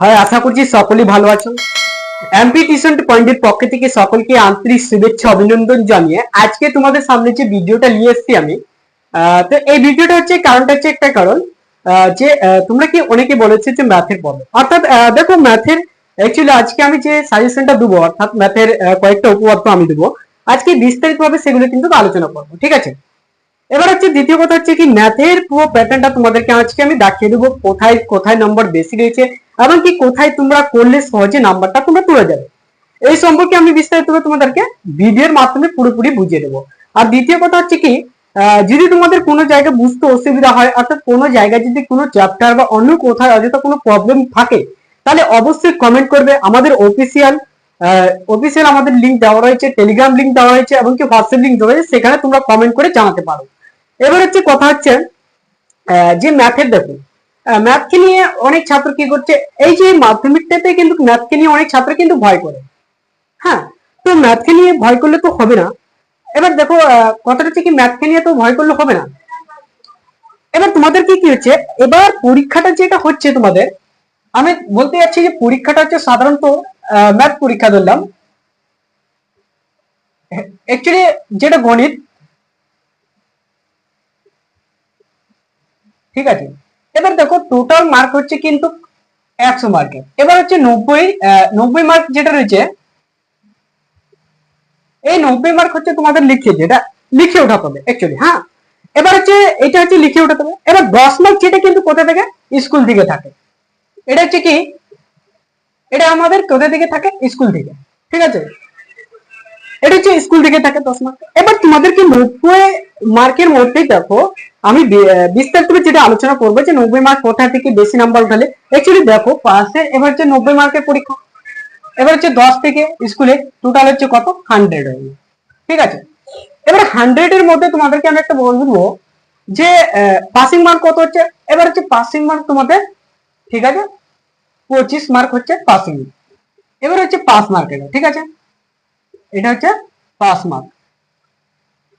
হয়, আশা করছি সকলেই ভালো আছো। টিউশন পয়েন্টের পক্ষ থেকে সকলকে আন্তরিক শুভেচ্ছা, অভিনন্দন জানিয়ে আজকে তোমাদের সামনে যে ভিডিওটা নিয়ে এসেছি আমি তো এই ভিডিওটা হচ্ছে কারণটা হচ্ছে একটা কারণ যে তোমরা কি অনেকে বলেছে যে ম্যাথের পড়ো অর্থাৎ দেখো ম্যাথের অ্যাকচুয়ালি আজকে আমি যে সাজেশনটা দেবো, অর্থাৎ ম্যাথের কয়েকটা উপপাদ্য আমি দেবো, আজকে বিস্তারিত ভাবে সেগুলো কিন্তু আলোচনা করব, ঠিক আছে? এবার হচ্ছে দ্বিতীয় কথা হচ্ছে কি ম্যাথের পুরো প্যাটার্নটা তোমাদেরকে আজকে আমি দেখিয়ে দেবো, কোথায় কোথায় নম্বর বেশি রয়েছে এবং কি কোথায় তোমরা করলে সহজে নাম্বারটা তোমরা তুলে যাবে এই সম্পর্কে আমি বিস্তারিত তোমাদেরকে ভিডিওর মাধ্যমে পুরোপুরি বুঝিয়ে দেবো। আর দ্বিতীয় কথা হচ্ছে কি যদি তোমাদের কোনো জায়গায় বুঝতে অসুবিধা হয়, অর্থাৎ কোনো জায়গায় যদি কোনো চ্যাপ্টার বা অন্য কোথায় অযথা কোনো প্রবলেম থাকে, তাহলে অবশ্যই কমেন্ট করবে আমাদের অফিসিয়াল অফিসিয়াল আমাদের লিংক দেওয়া রয়েছে টেলিগ্রাম লিঙ্ক দেওয়া রয়েছে এবং কি হোয়াটসঅ্যাপ লিঙ্ক দেওয়া রয়েছে, সেখানে তোমরা কমেন্ট করে জানাতে পারো। এবার হচ্ছে কথা হচ্ছে যে ম্যাথের দেখো। ম্যাথকে নিয়ে অনেক ছাত্র কি করছে? এই যে মাধ্যমিকটাতে কিন্তু ম্যাথকে নিয়ে অনেক ছাত্র কিন্তু ভয় করে। হ্যাঁ তো ম্যাথকে নিয়ে ভয় করলে তো হবে না। এবার দেখো কথাটা হচ্ছে কি ম্যাথকে নিয়ে তো ভয় করলে হবে না। এবার তোমাদের কি কি হচ্ছে? এবার পরীক্ষাটা যেটা হচ্ছে তোমাদের, আমি বলতে যাচ্ছি যে পরীক্ষাটা হচ্ছে সাধারণত ম্যাথ পরীক্ষা ধরলাম। অ্যাকচুয়ালি যেটা গণিত, ঠিক আছে? এবার দেখো টোটাল মার্ক হচ্ছে কিন্তু একশো মার্কের এবার হচ্ছে নব্বই নব্বই মার্ক যেটা রয়েছে, এই নব্বই মার্ক হচ্ছে তোমাদের লিখে, যেটা লিখে ওঠাতে হবে অ্যাকচুয়ালি হ্যাঁ? এবার হচ্ছে, এটা হচ্ছে লিখে ওঠাতে হবে এবার দশ মার্ক যেটা কিন্তু কোথা থেকে? স্কুল থেকে থাকে। এটা হচ্ছে কি? এটা আমাদের কোথা থেকে থাকে? স্কুল থেকে। ঠিক আছে? এটা হচ্ছে স্কুল থেকে থাকে দশ মার্ক এবার তোমাদেরকে নব্বই মার্কের মধ্যেই দেখো আমি বিস্তারিত যেটা আলোচনা করব যে নব্বই মার্ক কোথা থেকে বেশি নাম্বার উঠালে অ্যাকচুয়ালি দেখো পাশে এবার হচ্ছে নব্বই মার্কের পরীক্ষা, এবার হচ্ছে দশ থেকে স্কুলে টোটাল হচ্ছে কত? হান্ড্রেড হয়ে ঠিক আছে? এবার হান্ড্রেড এর মধ্যে তোমাদেরকে আমি একটা বলব যে পাসিং মার্ক কত হচ্ছে? এবার হচ্ছে পাসিং মার্ক তোমাদের, ঠিক আছে? পঁচিশ মার্ক হচ্ছে পাসিং এবার হচ্ছে পাস মার্ক এটা, ঠিক আছে? এটা হচ্ছে পাস মার্ক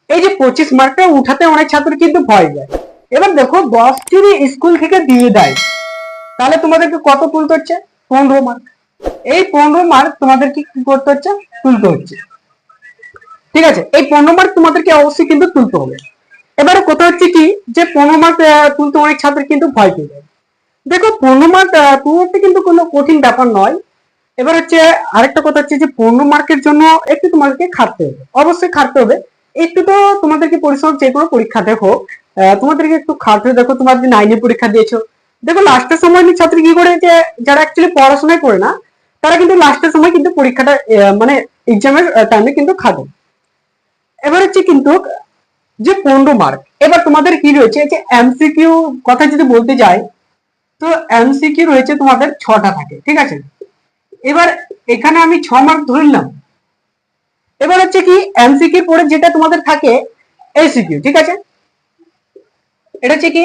এই যে পঁচিশ মার্কটা উঠাতে অনেক ছাত্র কিন্তু ভয় যায় এবার দেখো দশ স্কুল থেকে দিয়ে দেয়। তাহলে তোমাদেরকে কত তুলতে হচ্ছে? পনেরো মার্ক এই পনেরো মার্ক তোমাদেরকে কি করতে হচ্ছে? তুলতে হচ্ছে। ঠিক আছে, এই পনেরো মার্ক তোমাদেরকে অবশ্যই কিন্তু তুলতে হবে। এবারে কথা হচ্ছে কি? যে পনেরো মার্ক তুলতে অনেক ছাত্র কিন্তু ভয় পেয়ে যায়। দেখো, পনেরো মার্ক তুলতে কিন্তু কোনো কঠিন ব্যাপার নয়। এবার হচ্ছে আরেকটা কথা হচ্ছে যে পনেরো মার্কের জন্য একটু তোমাদেরকে খাটতে হবে। অবশ্যই খাটতে হবে। একটু তো তোমাদেরকে পরিশ্রম যে কোনো পরীক্ষা দেখো। আহ, তোমাদেরকে একটু খাটতে দেখো তোমার যে নাইনে পরীক্ষা দিয়েছ। দেখো লাস্টের সময় কিন্তু ছাত্র কি করে যে যারা অ্যাকচুয়ালি পড়াশোনাই করে না তারা কিন্তু লাস্টের সময় কিন্তু পরীক্ষাটা মানে এক্সামের টাইমে কিন্তু খাটে এবার হচ্ছে কিন্তু যে পনেরো মার্ক এবার তোমাদের কি রয়েছে যে এমসিকিউ কথা যদি বলতে যাই তো এমসিকিউ রয়েছে তোমাদের ছটা থাকে ঠিক আছে? এবার এখানে আমি ছ মার্ক ধরলাম এবার হচ্ছে কি এমসিকিউ পরে যেটা তোমাদের থাকে এসিকিউ ঠিক আছে? এটা হচ্ছে কি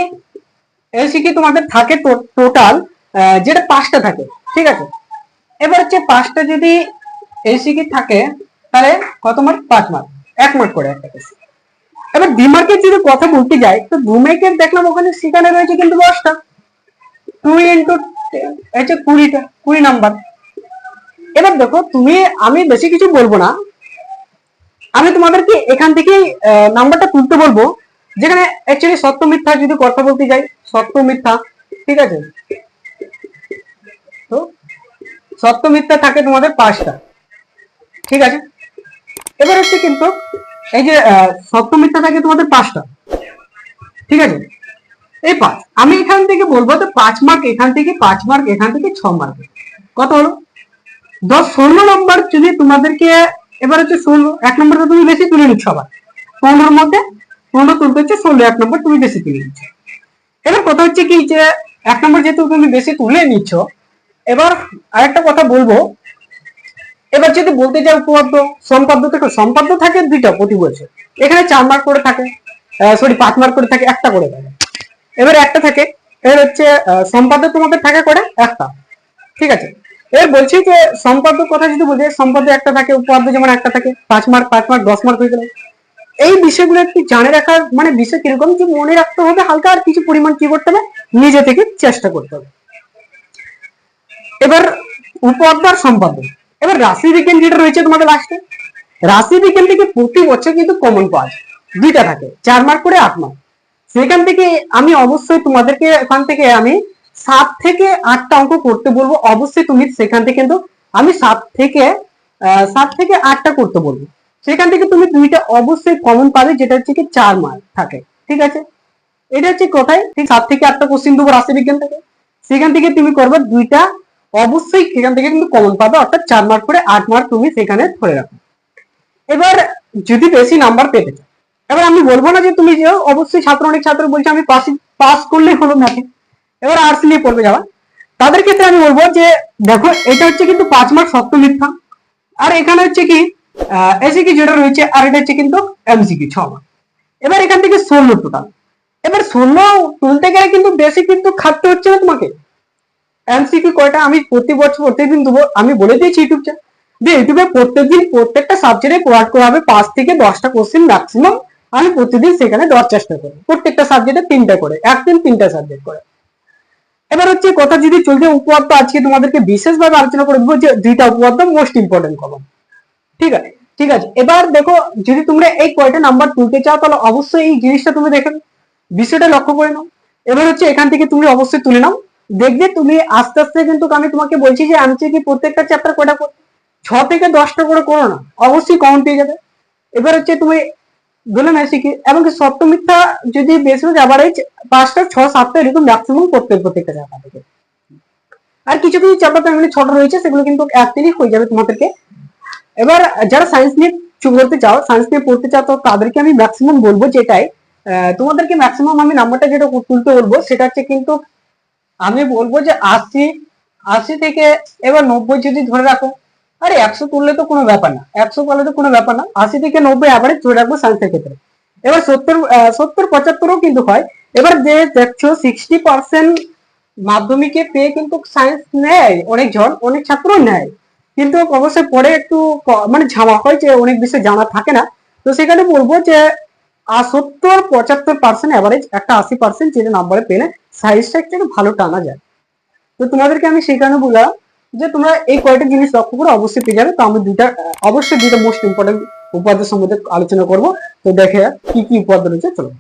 এসিকিউ তোমাদের থাকে টোটাল যেটা পাঁচটা থাকে, ঠিক আছে? এবার হচ্ছে পাঁচটা যদি এসিকিউ থাকে, তাহলে কত মার্ক পাঁচ মার্ক এক মার্ক করে একটা এবার দুই মার্কের যদি কথা বলতে যাই, তো দু মার্কের দেখলাম ওখানে সেখানে রয়েছে কিন্তু দশটা। টু ইন্টু হচ্ছে কুড়িটা, কুড়ি নাম্বার এবার দেখো, তুমি, আমি বেশি কিছু বলব না আমি তোমাদেরকে এখান থেকে নাম্বারটা তুলতে বলব, যেখানে অ্যাকচুয়ালি সত্য মিথ্যা যদি কথা বলতে যাই, সত্য মিথ্যা, ঠিক আছে? তো, সত্য মিথ্যা থাকে তোমাদের পাঁচটা, ঠিক আছে? এবার হচ্ছে কিন্তু, এই যে সত্য মিথ্যা থাকে তোমাদের পাঁচটা, ঠিক আছে? এই পাঁচ, আমি এখান থেকে বলব তো পাঁচ মার্ক এখান থেকে, পাঁচ মার্ক এখান থেকে, ছ মার্ক কত হলো? দশ, ষোলো নম্বর যদি তোমাদেরকে এবার হচ্ছে ষোলো, এক নম্বরটা তুমি বেশি তুলে নিচ্ছ আবার। পনেরোর মধ্যে পনেরো তুলতে হচ্ছে ষোলো, এক নম্বর তুমি বেশি তুলে নিচ্ছ। এবার কথা হচ্ছে কি যে, এক নম্বর যেহেতু তুমি বেশি তুলে নিচ্ছ, এবার আরেকটা কথা বলব। এবার যদি বলতে যাও উপপাদ্য, সম্পাদ্য দেখো, সম্পাদ্য থাকে দুইটা প্রতি বছর। এখানে চার মার্ক করে থাকে সরি পাঁচ মার্ক করে থাকে, একটা করে থাকে। এবার একটা থাকে এর হচ্ছে সম্পাদ্য তোমাদের থাকে করে একটা। ঠিক আছে? এর বলছি যে সম্পাদ্য কথা যদি বলছি সম্পাদ্য একটা থাকে, উপপাদ্য যেমন একটা থাকে, পাঁচ মার্ক পাঁচ মার্ক, দশ মার্ক হয়ে গেল। এই বিষয়গুলো একটু জানে রাখার মানে বিষয় কীরকম যে মনে রাখতে হবে, হালকা আর কিছু পরিমাণ কি করতে হবে, নিজে থেকে চেষ্টা করতে হবে। এবার উপপাদ্য আর সম্পাদ্য। এবার রাশি বিজ্ঞান যেটা রয়েছে তোমাদের লাস্টে রাশি বিজ্ঞান থেকে প্রতি বছর কিন্তু কমন পাওয়া যায়। দুইটা থাকে, চার মার্ক করে আট মার্ক। সেখান থেকে আমি অবশ্যই তোমাদেরকে, এখান থেকে আমি সাত থেকে আটটা অঙ্ক করতে বলব। অবশ্যই তুমি সেখান থেকে কিন্তু আমি সাত থেকে সাত থেকে আটটা করতে বলব। সেখান থেকে তুমি দুইটা অবশ্যই কমন পাবে, যেটা হচ্ছে কি চার মার্ক থাকে। ঠিক আছে? এটা হচ্ছে কোথায়? ঠিক সাত থেকে আটটা কোশ্চিন দেবো রাশি বিজ্ঞান থেকে। সেখান থেকে তুমি করবে দুইটা অবশ্যই সেখান থেকে কিন্তু কমন পাবে, অর্থাৎ চার মার্ক করে আট মার্ক তুমি সেখানে ধরে রাখো। এবার যদি বেশি নাম্বার পেতে চাও, এবার আমি বলব না যে তুমি যে অবশ্যই ছাত্র অনেক ছাত্র বলছে, আমি পাস পাস করলেই হলো ম্যাথে এবার আর্টস নিয়ে পড়বে যাওয়া তাদের ক্ষেত্রে আমি বলব যে দেখো, এটা হচ্ছে কিন্তু পাঁচ মার্ক সত্য মিথ্যা। আর এখানে হচ্ছে কি এসিকি যেটা রয়েছে, আর এটা হচ্ছে কিন্তু এমসিকি ছ মার্ক এবার এখান থেকে ষোলো টোটাল এবার ষোলো তুলতে গেলে কিন্তু বেশি কিন্তু খাটতে হচ্ছে না তোমাকে। এমসিকিউ কয়টা? আমি প্রতি বছর প্রত্যেকদিন দেবো, আমি বলে দিয়েছি ইউটিউব চ্যানেল। যে ইউটিউবে প্রত্যেকদিন প্রত্যেকটা সাবজেক্টে প্রোভাইড করা হবে পাঁচ থেকে দশটা কোশ্চেন ম্যাক্সিমাম আমি প্রতিদিন সেখানে দেওয়ার চেষ্টা করি। প্রত্যেকটা সাবজেক্টে তিনটা করে, একদিন তিনটা সাবজেক্ট করে। এবার হচ্ছে কথা যদি চলছে উপপাদ্য, আজকে তোমাদেরকে বিশেষভাবে আলোচনা করে দেবো যে দুইটা উপপাদ্য মোস্ট ইম্পর্টেন্ট কলম ঠিক আছে? ঠিক আছে? এবার দেখো, যদি তোমরা এই কয়টা নাম্বার তুলতে চাও, তাহলে অবশ্যই এই জিনিসটা তুমি দেখে। বিষয়টা লক্ষ্য করে নাও। এবার হচ্ছে এখান থেকে তুমি অবশ্যই তুলে নাও। দেখবে তুমি আস্তে আস্তে কিন্তু আমি তোমাকে বলছি যে, আমি কি প্রত্যেকটা চ্যাপ্টার কয়টা ছ থেকে দশটা করে করো না। অবশ্যই কমন পেয়ে যাবে। এবার হচ্ছে তুমি বলে না শিখি এবং সত্য মিথ্যা যদি বেশি অ্যাভারেজ পাঁচটা ছ সাতটা এরকম ম্যাক্সিমাম করতে প্রত্যেকটা চ্যাপ্টার থেকে। আর কিছু কিছু চ্যাপ্টার এমনি ছোট রয়েছে, সেগুলো কিন্তু একদিনই হয়ে যাবে তোমাদেরকে। এবার যারা সায়েন্স নিয়ে চু- করতে চাও সায়েন্স নিয়ে পড়তে চাও, তো তাদেরকে আমি ম্যাক্সিমাম বলব যেটাই। তোমাদেরকে ম্যাক্সিমাম আমি নাম্বারটা যেটা তুলতে বলব, সেটা হচ্ছে কিন্তু আমি বলব যে আশি আশি থেকে এবার নব্বই যদি ধরে রাখো আরে একশো তুললে তো কোনো ব্যাপার না, একশো করলে তো কোনো ব্যাপার না, আশি থেকে নব্বই অ্যাভারেজ ধরে রাখব সায়েন্সের ক্ষেত্রে এবার সত্তর সত্তর পঁচাত্তরও কিন্তু হয়। এবার যে দেখছ সিক্সটি পার্সেন্ট মাধ্যমিকে পেয়ে কিন্তু সায়েন্স নেয় অনেকজন অনেক ছাত্রই নেয়। কিন্তু অবশ্যই পরে একটু মানে ঝামা হয় যে অনেক বিষয় জানা থাকে না। তো সেখানে বলব যে সত্তর পঁচাত্তর পার্সেন্ট অ্যাভারেজ একটা আশি পার্সেন্ট যেটা নাম্বারে পেলে সাইজটা একটু ভালো টানা যায়। তো তোমাদেরকে আমি কারণে বললাম যে তোমরা এই কয়েকটা জিনিস লক্ষ্য করে অবশ্যই পেয়ে যাবে। তো আমি দুইটা, অবশ্যই দুইটা মোস্ট ইম্পর্টেন্ট উপাদ্য সম্বন্ধে আলোচনা করব। তো দেখে কি কি উপাদান রয়েছে, চলো।